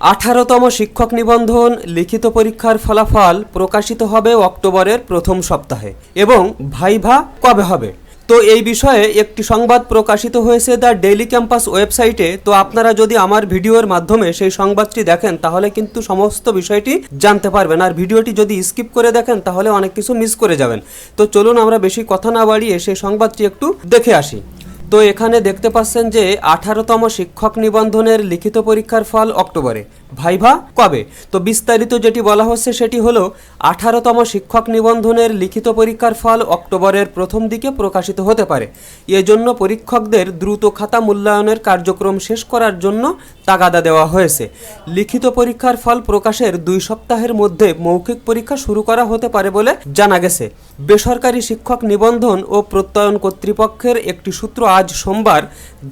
আঠারোতম শিক্ষক নিবন্ধন লিখিত পরীক্ষার ফলাফল প্রকাশিত হবে অক্টোবরের প্রথম সপ্তাহে। এবং ভাইভা কবে হবে? তো এই বিষয়ে একটি সংবাদ প্রকাশিত হয়েছে দ্য ডেইলি ক্যাম্পাস ওয়েবসাইটে। তো আপনারা যদি আমার ভিডিওর মাধ্যমে সেই সংবাদটি দেখেন, তাহলে কিন্তু সমস্ত বিষয়টি জানতে পারবেন। আর ভিডিওটি যদি স্কিপ করে দেখেন, তাহলে অনেক কিছু মিস করে যাবেন। তো চলুন আমরা বেশি কথা না বাড়িয়ে সেই সংবাদটি একটু দেখে আসি। তো এখানে দেখতে পাচ্ছেন যে আঠারোতম শিক্ষক নিবন্ধনের লিখিত পরীক্ষার ফল অক্টোবরে। ভাইভা, কবে? তো বিস্তারিত যেটি বলা হচ্ছে সেটি হলো, আঠারোতম শিক্ষক নিবন্ধনের লিখিত পরীক্ষার ফল অক্টোবরের প্রথম দিকে প্রকাশিত হতে পারে। এজন্য পরীক্ষকদের দ্রুত খাতা মূল্যায়নের কার্যক্রম শেষ করার জন্য তাগাদা দেওয়া হয়েছে। লিখিত পরীক্ষার ফল প্রকাশের দুই সপ্তাহের মধ্যে মৌখিক পরীক্ষা শুরু করা হতে পারে বলে জানা গেছে। বেসরকারি শিক্ষক নিবন্ধন ও প্রত্যয়ন কর্তৃপক্ষের একটি সূত্র আজ সোমবার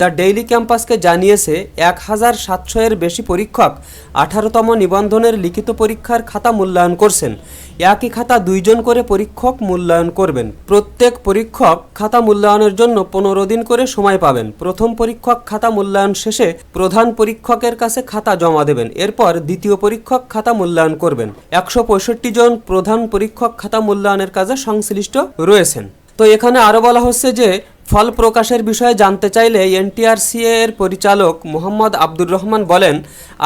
দ্য ডেইলি ক্যাম্পাসকে জানিয়েছে এক হাজার সাতশো এর বেশি পরীক্ষক আঠারোতম নিবন্ধনের লিখিত পরীক্ষার খাতা মূল্যায়ন করছেন। একই খাতা দুইজন করে পরীক্ষক মূল্যায়ন করবেন। প্রত্যেক পরীক্ষক খাতা মূল্যায়নের জন্য পনেরো দিন করে সময় পাবেন। প্রথম পরীক্ষক খাতা মূল্যায়ন শেষে প্রধান পরীক্ষকের কাছে খাতা জমা দেবেন। এরপর দ্বিতীয় পরীক্ষক খাতা মূল্যায়ন করবেন। একশো পঁয়ষট্টি জন প্রধান পরীক্ষক খাতা মূল্যায়নের কাজে সংশ্লিষ্ট রয়েছেন। তো এখানে আরও বলা হচ্ছে যে ফল প্রকাশের বিষয়ে জানতে চাইলে এনটিআরসিএ এর পরিচালক মোহাম্মদ আব্দুর রহমান বলেন,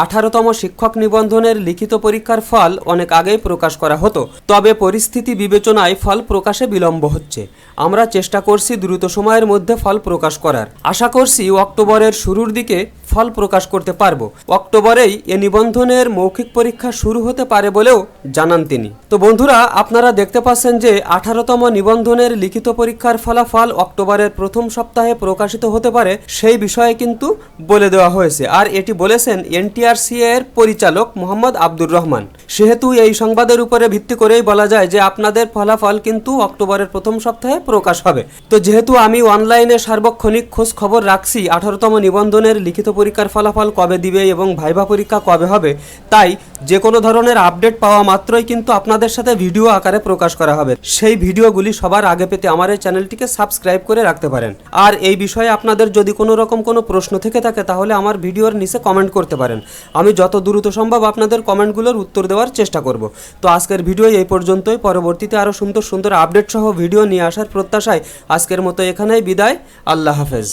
আঠারোতম শিক্ষক নিবন্ধনের লিখিত পরীক্ষার ফল অনেক আগেই প্রকাশ করা হতো। তবে পরিস্থিতি বিবেচনায় ফল প্রকাশে বিলম্ব হচ্ছে। আমরা চেষ্টা করছি দ্রুত সময়ের মধ্যে ফল প্রকাশ করার। আশা করছি অক্টোবরের শুরুর দিকে ফল প্রকাশ করতে পারব। অক্টোবরেই এ নিবন্ধনের মৌখিক পরীক্ষা শুরু হতে পারে বলেও জানান তিনি। তো বন্ধুরা, আপনারা দেখতে পাচ্ছেন যে আঠারোতম নিবন্ধনের লিখিত পরীক্ষার ফলাফল অক্টোবরের প্রথম সপ্তাহে প্রকাশিত হতে পারে সেই বিষয়ে কিন্তু বলে দেওয়া হয়েছে। আর এটি বলেছেন এনটিআরসিএ এর পরিচালক মোহাম্মদ আব্দুর রহমান। সেহেতু এই সংবাদের উপরে ভিত্তি করেই বলা যায় যে আপনাদের ফলাফল কিন্তু অক্টোবরের প্রথম সপ্তাহে প্রকাশ হবে। তো যেহেতু আমি অনলাইনে সার্বক্ষণিক খোঁজ খবর রাখছি, আঠারোতম নিবন্ধনের লিখিত পরীক্ষার ফলাফল কবে দিবে এবং ভাইভা পরীক্ষা কবে হবে, তাই যে কোনো ধরনের আপডেট পাওয়া মাত্রই কিন্তু আপনাদের সাথে ভিডিও আকারে প্রকাশ করা হবে। সেই ভিডিওগুলি সবার আগে পেতে আমার এই চ্যানেলটিকে সাবস্ক্রাইব করে রাখতে পারেন। আর এই বিষয়ে আপনাদের যদি কোনো রকম কোনো প্রশ্ন থেকে থাকে, তাহলে আমার ভিডিওর নিচে কমেন্ট করতে পারেন। আমি যত দ্রুত সম্ভব আপনাদের কমেন্টগুলোর উত্তর দেওয়ার চেষ্টা করব। তো আজকের ভিডিও এই পর্যন্তই। পরবর্তীতে আরও সুন্দর সুন্দর আপডেট সহ ভিডিও নিয়ে আসার প্রত্যাশায় আজকের মতো এখানেই বিদায়। আল্লাহ হাফেজ।